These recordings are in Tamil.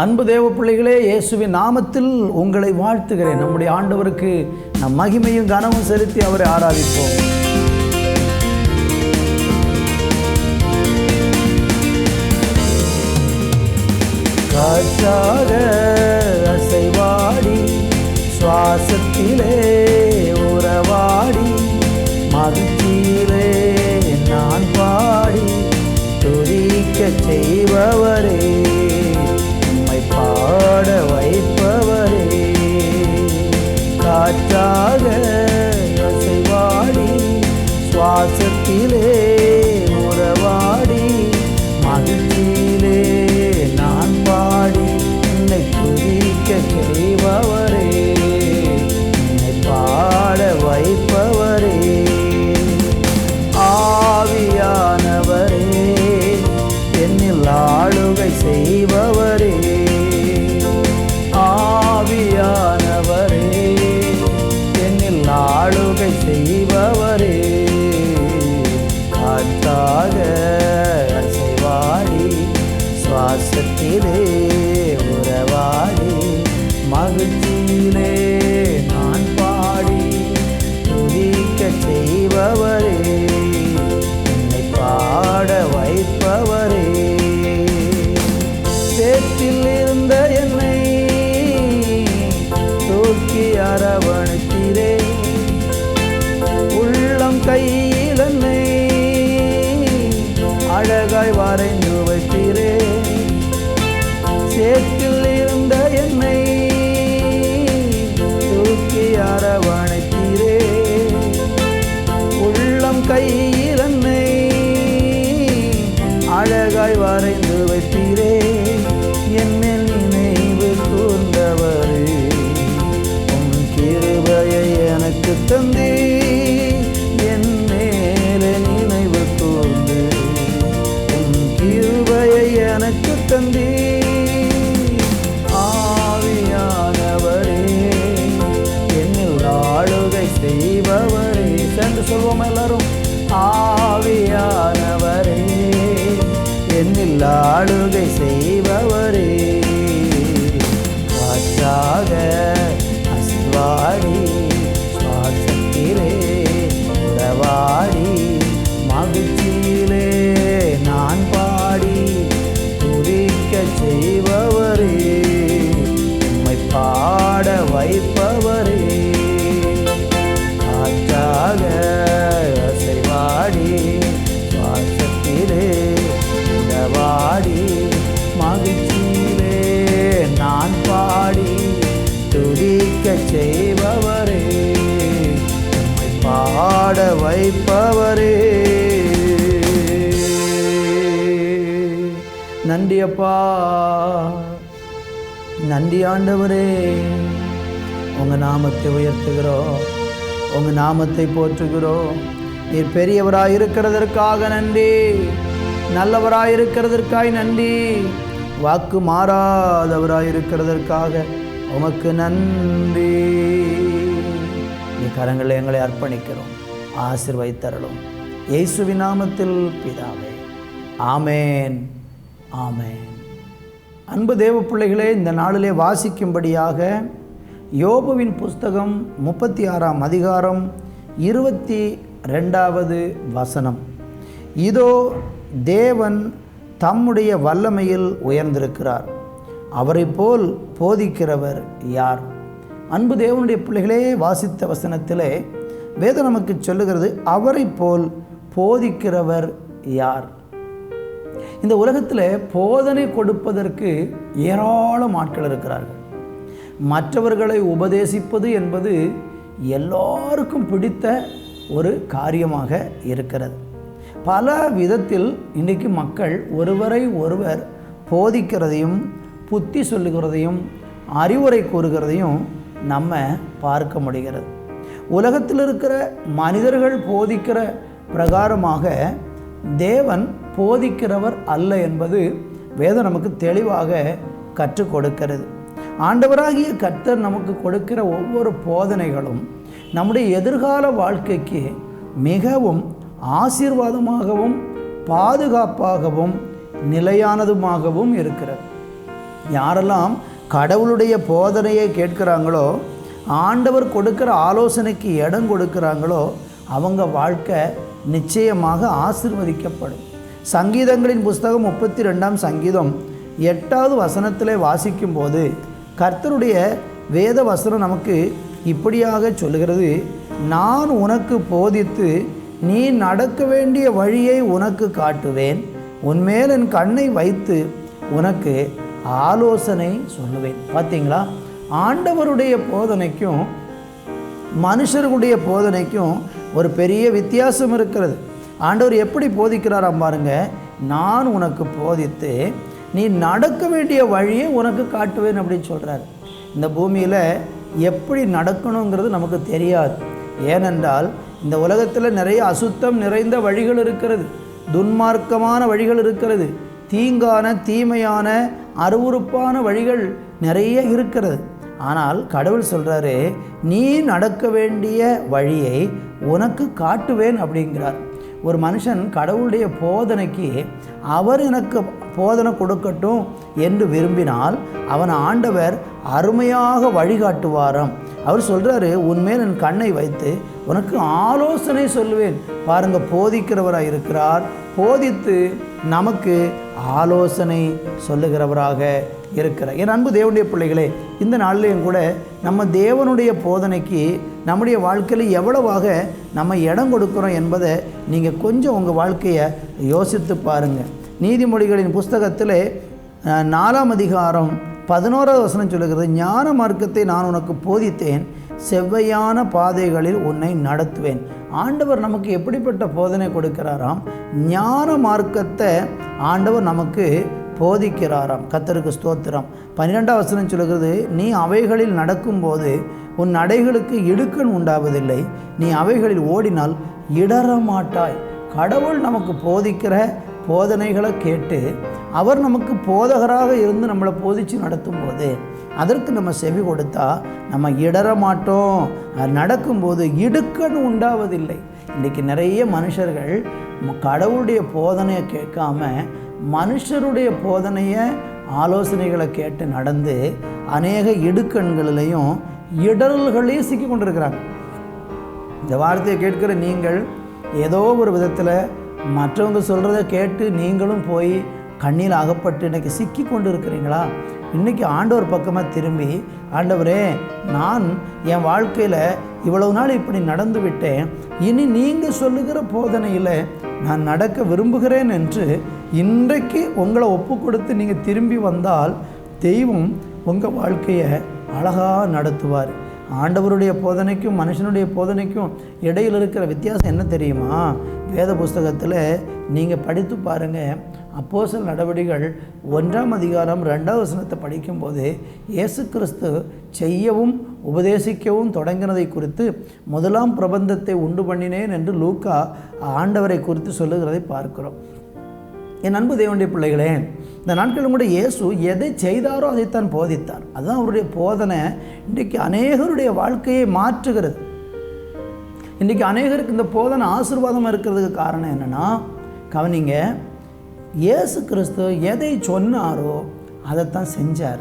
அன்பு தேவ பிள்ளைகளே இயேசுவின் நாமத்தில் உங்களை வாழ்த்துகிறேன். நம்முடைய ஆண்டவருக்கு நம் மகிமையும் கனமும் செலுத்தி அவரை ஆராதிப்போம். காற்றாக அசைவாடி சுவாசத்திலே உறவாடி மகிழ்ச்சியிலே நான் பாடி துரிக்க செய்பவரே. சுவாசத்திலே ஆளுகை செய்பவரே. காற்றாக அஸ்வாடி சுவாசத்திலே உறவாடி மகிழ்ச்சியிலே நான் பாடி துடிக்க செய்பவரே. உம்மை பாட வைப்பவரே. செய்பவரே பாட வைப்பவரே. நன்றி அப்பா நன்றி ஆண்டவரே. உங்கள் நாமத்தை உயர்த்துகிறோம் உங்கள் நாமத்தை போற்றுகிறோம். நீர் பெரியவராய் இருக்கிறதற்காக நன்றி நல்லவராய் இருக்கிறதற்காய் நன்றி. வாக்கு மாறாதவராய் இருக்கிறதற்காக உமக்கு நன்றி. நீ கரங்களை எங்களை அர்ப்பணிக்கிறோம். ஆசிர்வைத்தரலும் இயேசுவின் நாமத்தில் பிதாவே. ஆமேன். ஆமேன். அன்பு தேவ பிள்ளைகளே இந்த நாளிலே வாசிக்கும்படியாக யோபுவின் புஸ்தகம் முப்பத்தி ஆறாம் அதிகாரம் இருபத்தி ரெண்டாவது வசனம். இதோ தேவன் தம்முடைய வல்லமையில் உயர்ந்திருக்கிறார். அவரை போல் போதிக்கிறவர் யார்? அன்பு தேவனுடைய பிள்ளைகளே வாசித்த வசனத்திலே வேதம் நமக்கு சொல்லுகிறது அவரை போல் போதிக்கிறவர் யார்? இந்த உலகத்தில் போதனை கொடுப்பதற்கு ஏராளம் ஆட்கள் இருக்கிறார்கள். மற்றவர்களை உபதேசிப்பது என்பது எல்லாருக்கும் பிடித்த ஒரு காரியமாக இருக்கிறது. பல விதத்தில் இன்றைக்கு மக்கள் ஒருவரை ஒருவர் போதிக்கிறதையும் புத்தி சொல்லுகிறதையும் அறிவுரை கூறுகிறதையும் நம்ம பார்க்க முடிகிறது. உலகத்தில் இருக்கிற மனிதர்கள் போதிக்கிற பிரகாரமாக தேவன் போதிக்கிறவர் அல்ல என்பது வேதம் நமக்கு தெளிவாக கற்றுக் கொடுக்கிறது. ஆண்டவராகிய கர்த்தர் நமக்கு கொடுக்கிற ஒவ்வொரு போதனைகளும் நம்முடைய எதிர்கால வாழ்க்கைக்கு மிகவும் ஆசீர்வாதமாகவும் பாதுகாப்பாகவும் நிலையானதுமாகவும் இருக்கிறது. யாரெல்லாம் கடவுளுடைய போதனையை கேட்குறாங்களோ ஆண்டவர் கொடுக்குற ஆலோசனைக்கு இடம் கொடுக்குறாங்களோ அவங்க வாழ்க்கை நிச்சயமாக ஆசிர்வதிக்கப்படும். சங்கீதங்களின் புஸ்தகம் முப்பத்தி ரெண்டாம் சங்கீதம் எட்டாவது வசனத்திலே வாசிக்கும்போது கர்த்தருடைய வேத வசனம் நமக்கு இப்படியாக சொல்லுகிறது நான் உனக்கு போதித்து நீ நடக்க வேண்டிய வழியை உனக்கு காட்டுவேன். உன்மேல் என் கண்ணை வைத்து உனக்கு ஆலோசனை சொல்லுவேன். பார்த்தீங்களா ஆண்டவருடைய போதனைக்கும் மனுஷருடைய போதனைக்கும் ஒரு பெரிய வித்தியாசம் இருக்கிறது. ஆண்டவர் எப்படி போதிக்கிறாராம் பாருங்க நான் உனக்கு போதித்து நீ நடக்க வேண்டிய வழியை உனக்கு காட்டுவேன் அப்படின்னு சொல்கிறார் இந்த பூமியில் எப்படி நடக்கணுங்கிறது நமக்கு தெரியாது. ஏனென்றால் இந்த உலகத்தில் நிறைய அசுத்தம் நிறைந்த வழிகள் இருக்கிறது. துன்மார்க்கமான வழிகள் இருக்கிறது. தீங்கான தீமையான அருவருப்பான வழிகள் நிறைய இருக்கிறது. ஆனால் கடவுள் சொல்கிறாரு நீ நடக்க வேண்டிய வழியை உனக்கு காட்டுவேன் அப்படிங்கிறார். ஒரு மனுஷன் கடவுளுடைய போதனைக்கு அவர் எனக்கு போதனை கொடுக்கட்டும் என்று விரும்பினால் அவன் ஆண்டவர் அருமையாக வழிகாட்டுவாராம். அவர் சொல்கிறாரு உன்மேல் என் கண்ணை வைத்து உனக்கு ஆலோசனை சொல்லுவேன். பாருங்கள் போதிக்கிறவராக இருக்கிறார் போதித்து நமக்கு ஆலோசனை சொல்லுகிறவராக இருக்கிறார். என் அன்பு தேவனுடைய பிள்ளைகளே இந்த நாள்லேயும் கூட நம்ம தேவனுடைய போதனைக்கு நம்முடைய வாழ்க்கையில் எவ்வளவாக நம்ம இடம் கொடுக்குறோம் என்பதை நீங்கள் கொஞ்சம் உங்கள் வாழ்க்கையை யோசித்து பாருங்கள் நீதிமொழிகளின் புஸ்தகத்தில் நாலாம் அதிகாரம் பதினோராவது வசனம் சொல்லுகிறது ஞான மார்க்கத்தை நான் உனக்கு போதித்தேன். செவ்வையான பாதைகளில் உன்னை நடத்துவேன். ஆண்டவர் நமக்கு எப்படிப்பட்ட போதனை கொடுக்கிறாராம்? ஞான மார்க்கத்தை ஆண்டவர் நமக்கு போதிக்கிறாராம். கத்தருக்கு ஸ்தோத்திரம். பன்னிரெண்டாம் வசனம் சொல்லுகிறது நீ அவைகளில் நடக்கும்போது உன் நடைகளுக்கு இடுக்கண் உண்டாவதில்லை. நீ அவைகளில் ஓடினால் இடற மாட்டாய் கடவுள் நமக்கு போதிக்கிற போதனைகளை கேட்டு அவர் நமக்கு போதகராக இருந்து நம்மளை போதித்து நடத்தும் போது அதற்கு நம்ம செவி கொடுத்தா நம்ம இடற மாட்டோம். அது நடக்கும்போது இடுக்கன்னு உண்டாவதில்லை. இன்றைக்கி நிறைய மனுஷர்கள் கடவுளுடைய போதனையை கேட்காம மனுஷருடைய போதனையை ஆலோசனைகளை கேட்டு நடந்து அநேக இடுக்கண்களிலையும் இடர்களையும் சிக்கி கொண்டிருக்கிறாங்க. இந்த வார்த்தையை கேட்கிற நீங்கள் ஏதோ ஒரு விதத்தில் மற்றவங்க சொல்கிறத கேட்டு நீங்களும் போய் கண்ணில் அகப்பட்டு இன்றைக்கி சிக்கி கொண்டு இருக்கிறீங்களா இன்றைக்கி ஆண்டவர் பக்கமாக திரும்பி ஆண்டவரே நான் என் வாழ்க்கையில் இவ்வளவு நாள் இப்படி நடந்து விட்டேன். இனி நீங்கள் சொல்லுகிற போதனையில் நான் நடக்க விரும்புகிறேன் என்று இன்றைக்கு உங்களை ஒப்பு கொடுத்து நீங்கள் திரும்பி வந்தால் தெய்வம் உங்கள் வாழ்க்கையை அழகாக நடத்துவார். ஆண்டவருடைய போதனைக்கும் மனுஷனுடைய போதனைக்கும் இடையில் இருக்கிற வித்தியாசம் என்ன தெரியுமா? வேத புஸ்தகத்தில் நீங்கள் படித்து பாருங்கள் அப்போசல் நடவடிகள் ஒன்றாம் அதிகாரம் ரெண்டாவது வசனத்தை படிக்கும்போது இயேசு கிறிஸ்து செய்யவும் உபதேசிக்கவும் தொடங்கினதை குறித்து முதலாம் பிரபந்தத்தை உண்டு பண்ணினேன் என்று லூக்கா ஆண்டவரை குறித்து சொல்லுகிறதை பார்க்கிறோம். என் அன்பு தேவனுடைய பிள்ளைகளே இந்த நாட்களும் கூட இயேசு எதை செய்தாரோ அதைத்தான் போதித்தார். அதுதான் அவருடைய போதனை. இன்றைக்கு அநேகருடைய வாழ்க்கையை மாற்றுகிறது. இன்றைக்கி அநேகருக்கு இந்த போதனை ஆசிர்வாதமாக இருக்கிறதுக்கு காரணம் என்னென்னா கவனிங்க இயேசு கிறிஸ்து எதை சொன்னாரோ அதைத்தான் செஞ்சார்.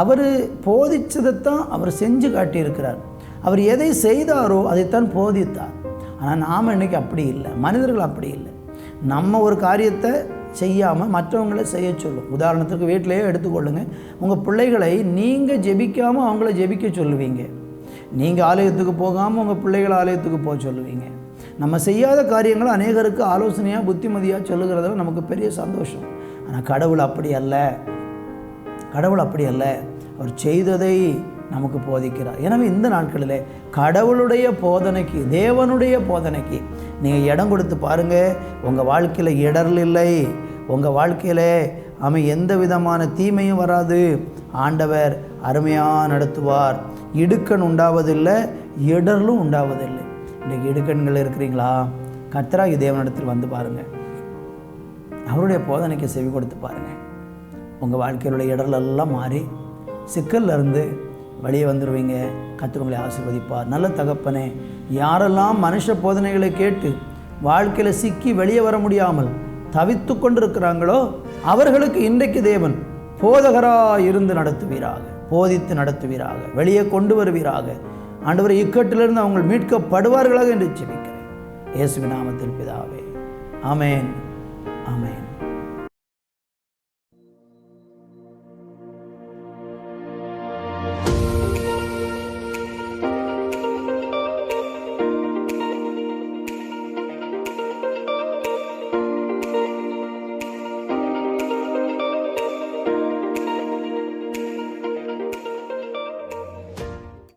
அவர் போதித்ததைத்தான் அவர் செஞ்சு காட்டியிருக்கிறார். அவர் எதை செய்தாரோ அதைத்தான் போதித்தார். ஆனால் நாம் இன்னைக்கு அப்படி இல்லை. மனிதர்கள் அப்படி இல்லை. நம்ம ஒரு காரியத்தை செய்யாமல் மற்றவங்கள செய்ய சொல்லும். உதாரணத்துக்கு வீட்டிலேயே எடுத்துக்கொள்ளுங்க. உங்கள் பிள்ளைகளை நீங்கள் ஜெபிக்காமல் அவங்கள ஜெபிக்க சொல்லுவீங்க. நீங்கள் ஆலயத்துக்கு போகாமல் உங்கள் பிள்ளைகள் ஆலயத்துக்கு போக சொல்லுவீங்க. நம்ம செய்யாத காரியங்களை அநேகருக்கு ஆலோசனையாக புத்திமதியாக சொல்லுகிறதுல நமக்கு பெரிய சந்தோஷம். ஆனால் கடவுள் அப்படி அல்ல. கடவுள் அப்படி அல்ல. அவர் செய்ததை நமக்கு போதிக்கிறார். எனவே இந்த நாட்களில் கடவுளுடைய போதனைக்கு தேவனுடைய போதனைக்கு நீங்கள் இடம் கொடுத்து பாருங்கள் உங்கள் வாழ்க்கையில் இடரல் இல்லை. உங்கள் வாழ்க்கையில் அவன் எந்த விதமான தீமையும் வராது. ஆண்டவர் அருமையாக நடத்துவார். இடுக்கண் உண்டாவதில்லை இடர்லும் உண்டாவதில்லை. இன்றைக்கி இடுக்கண்கள் இருக்கிறீங்களா? கர்த்தராகி தேவனிடத்தில் வந்து பாருங்கள் அவருடைய போதனைக்கு செவி கொடுத்து பாருங்கள் உங்கள் வாழ்க்கையிலுடைய இடர்லெல்லாம் மாறி சிக்கல்லேருந்து வெளியே வந்துடுவீங்க கர்த்தர் உங்களை ஆசீர்வதிப்பார். நல்ல தகப்பனே யாரெல்லாம் மனுஷ போதனைகளை கேட்டு வாழ்க்கையில் சிக்கி வெளியே வர முடியாமல் தவித்து கொண்டிருக்கிறாங்களோ அவர்களுக்கு இன்றைக்கு தேவன் போதகராக இருந்து நடத்துவீராக. போதித்து நடத்துவீராக வெளியே கொண்டு வருவீராக. ஆண்டவர் இக்கட்டிலிருந்து அவங்க மீட்கப்படுவார்களாக என்று ஜெபிக்கிறேன். இயேசுவின் நாமத்தில் பிதாவே. அமேன் அமேன்